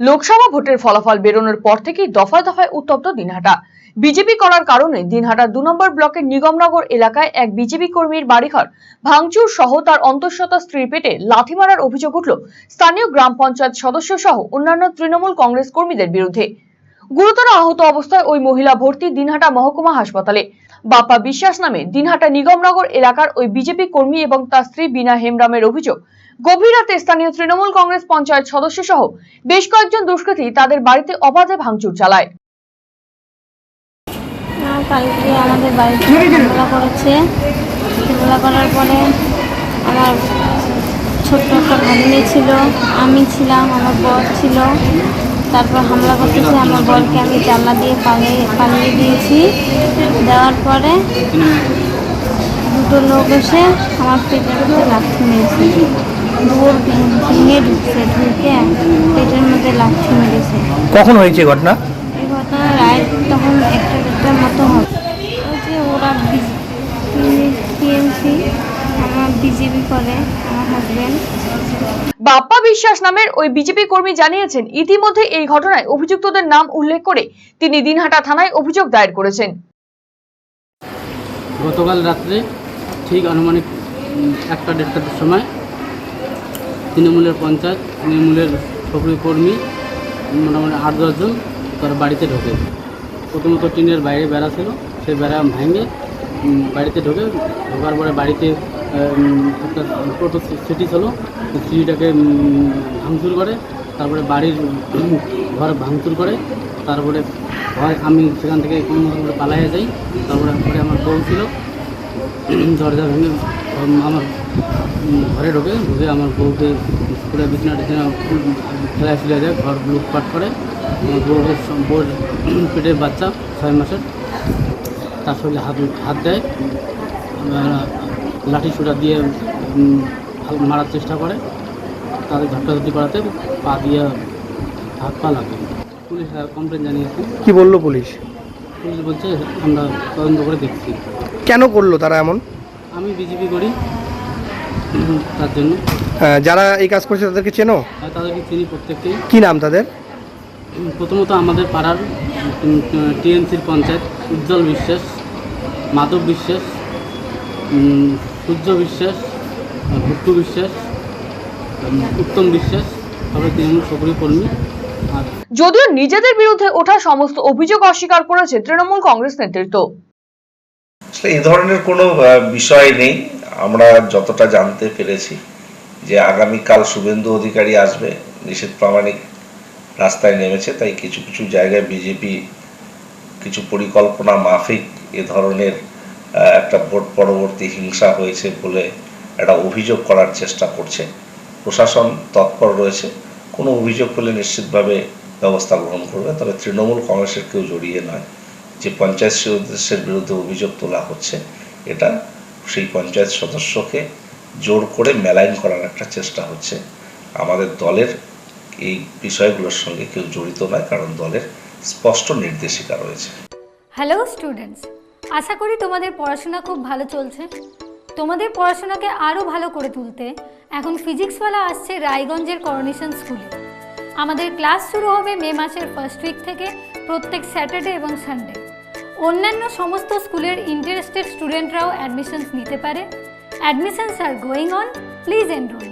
লোকসভা ভোটের ফলাফল বেরোনোর পর থেকেই দফায় দফায় উত্তপ্ত দিনহাটা। বিজেপি করার কারণে দিনহাটা দু নম্বর ব্লকের নিগমনগর এলাকায় এক বিজেপি কর্মীর বাড়িঘর ভাঙচুর সহ তার অন্তঃসত্ত্বা স্ত্রীর পেটে লাথি মারার অভিযোগ উঠল স্থানীয় গ্রাম পঞ্চায়েত সদস্য সহ অন্যান্য তৃণমূল কংগ্রেস কর্মীদের বিরুদ্ধে। গুরুতর আহত অবস্থায় ওই মহিলা ভর্তি দিনহাটা মহকুমা হাসপাতালে। বাপ্পা বিশ্বাস নামে দিনহাটা নিগমনগর এলাকার ওই বিজেপি কর্মী এবং তার স্ত্রী বিনা হেমরামের অভিযোগ গভীর রাতে স্থানীয় তৃণমূল কংগ্রেস পঞ্চায়েত সদস্য সহ বেশ কয়েকজন দুষ্কৃতী তাদের বাড়িতে অবাধে ভাঙচুর চালায়। কালকে আমাদের বাড়িতে হামলা করেছে। হামলা করার পরে আমার ছোট্ট একটা ভাগ্নি ছিল, আমি ছিলাম, আমার বর ছিল। তারপর হামলা করতেছে, আমার বরকে আমি জানলা দিয়ে পালিয়ে পালিয়ে দিয়েছি। দেওয়ার পরে দুটো লোক এসে আমার পেটের মধ্যে লাঠি মেরেছে। দুপুর ভেঙে ঢুকছে ঢুকে পেটের মধ্যে লাঠি মেরেছে। কখন হয়েছে ঘটনা? এই ঘটনা রায় তখন একটা দেড়টার মতো হবে। ওই যে ওরা টিএমসি আমার বিজেপি করে আমার হাজব্যান্ড বাপ্পা বিশ্বাস নামের ওই বিজেপি কর্মী জানিয়েছেন ইতিমধ্যে এই ঘটনায় অভিযুক্তদের নাম উল্লেখ করে তিনি দিনহাটা থানায় অভিযোগ দায়ের করেছেন। গতকাল রাত্রে ঠিক আনুমানিক একটা দেড়টার সময় তৃণমূলের পঞ্চায়েত, তৃণমূলের সক্রিয় কর্মী, মোটামুটি আট দশজন তার বাড়িতে ঢোকে। প্রথমত টিনের বাইরে বেড়া ছিল, সেই বেড়া ভেঙে বাড়িতে ঢোকে। ঢোকার পরে বাড়িতে একটা টোটো সিটি ছিল সিটিটাকে ভাঙচুর করে, তারপরে বাড়ির ঘর ভাঙচুর করে, তারপরে ভয় আমি সেখান থেকে কোনো পালাইয়া যাই, তারপরে পরে আমার বউ ছিল। দরজা ভেঙে আমার ঘরে ঢোকে, ঢুকে আমার বউকে পুরো বিছনা টিছনা ফেলায় ফেলে যায় ঘর লুটপাট করে। বউকে বউর পেটের বাচ্চা, ছয় মাসের। তার শরীরে হাত হাত দেয়। লাঠি সুটা দিয়ে মারার চেষ্টা করে। তাদের ঝটকাঝটি করাতে পা দিয়ে হাত পা লাগে। পুলিশ কমপ্লেন জানিয়েছে। কি বলল পুলিশ? পুলিশ বলছে আমরা তদন্ত করে দেখছি। কেন করল তারা এমন? আমি বিজেপি করি তার জন্য। আহ, যারা এই কাজ করছে তাদেরকে চেনো? আর তাদেরকে চিনি প্রত্যেককেই। কি নাম তাদের? প্রথমত আমাদের পাড়ার টিএমসির পঞ্চায়েত উজ্জ্বল বিশ্বাস মাধব বিশ্বাস উম, সূর্য বিশ্বাস ভুট্টু বিশ্বাস উম, উত্তম বিশ্বাস তারপরে তৃণমূল সক্রিয় কর্মী। আর যদিও নিজেদের বিরুদ্ধে ওঠা সমস্ত অভিযোগ অস্বীকার করেছে তৃণমূল কংগ্রেস নেতৃত্ব। এই ধরনের কোনো বিষয় নেই। আমরা যতটা জানতে পেরেছি যে আগামীকাল শুভেন্দু অধিকারী আসবে, নিষেধ প্রামাণিক রাস্তায় নেমেছে, তাই কিছু কিছু জায়গায় বিজেপি কিছু পরিকল্পনা মাফিক এ ধরনের একটা ভোট পরবর্তী হিংসা হয়েছে বলে একটা অভিযোগ করার চেষ্টা করছে। প্রশাসন তৎপর রয়েছে। কোনো অভিযোগ পেলে নিশ্চিতভাবে ব্যবস্থা গ্রহণ করবে, তবে তৃণমূল কংগ্রেসের কেউ জড়িয়ে নয়। যে পঞ্চায়েত সদস্যের বিরুদ্ধে অভিযোগ তোলা হচ্ছে, এটা সেই পঞ্চায়েত সদস্যকে জোর করে মেলাইন করার একটা চেষ্টা হচ্ছে। আমাদের দলের এই বিষয়গুলোর সঙ্গে কেউ জড়িত নয়, কারণ দলের স্পষ্ট নির্দেশিকা রয়েছে। হ্যালো স্টুডেন্টস আশা করি তোমাদের পড়াশোনা খুব ভালো চলছে। তোমাদের পড়াশোনাকে আরও ভালো করে তুলতে এখন ফিজিক্সওয়ালা আসছে রায়গঞ্জের করোনেশন স্কুলে আমাদের ক্লাস শুরু হবে মে মাসের ফার্স্ট উইক থেকে প্রত্যেক স্যাটারডে এবং সানডে অন্যান্য সমস্ত স্কুলের ইন্টারেস্টেড স্টুডেন্টরাও অ্যাডমিশনস নিতে পারে। Admissions are going on please enrol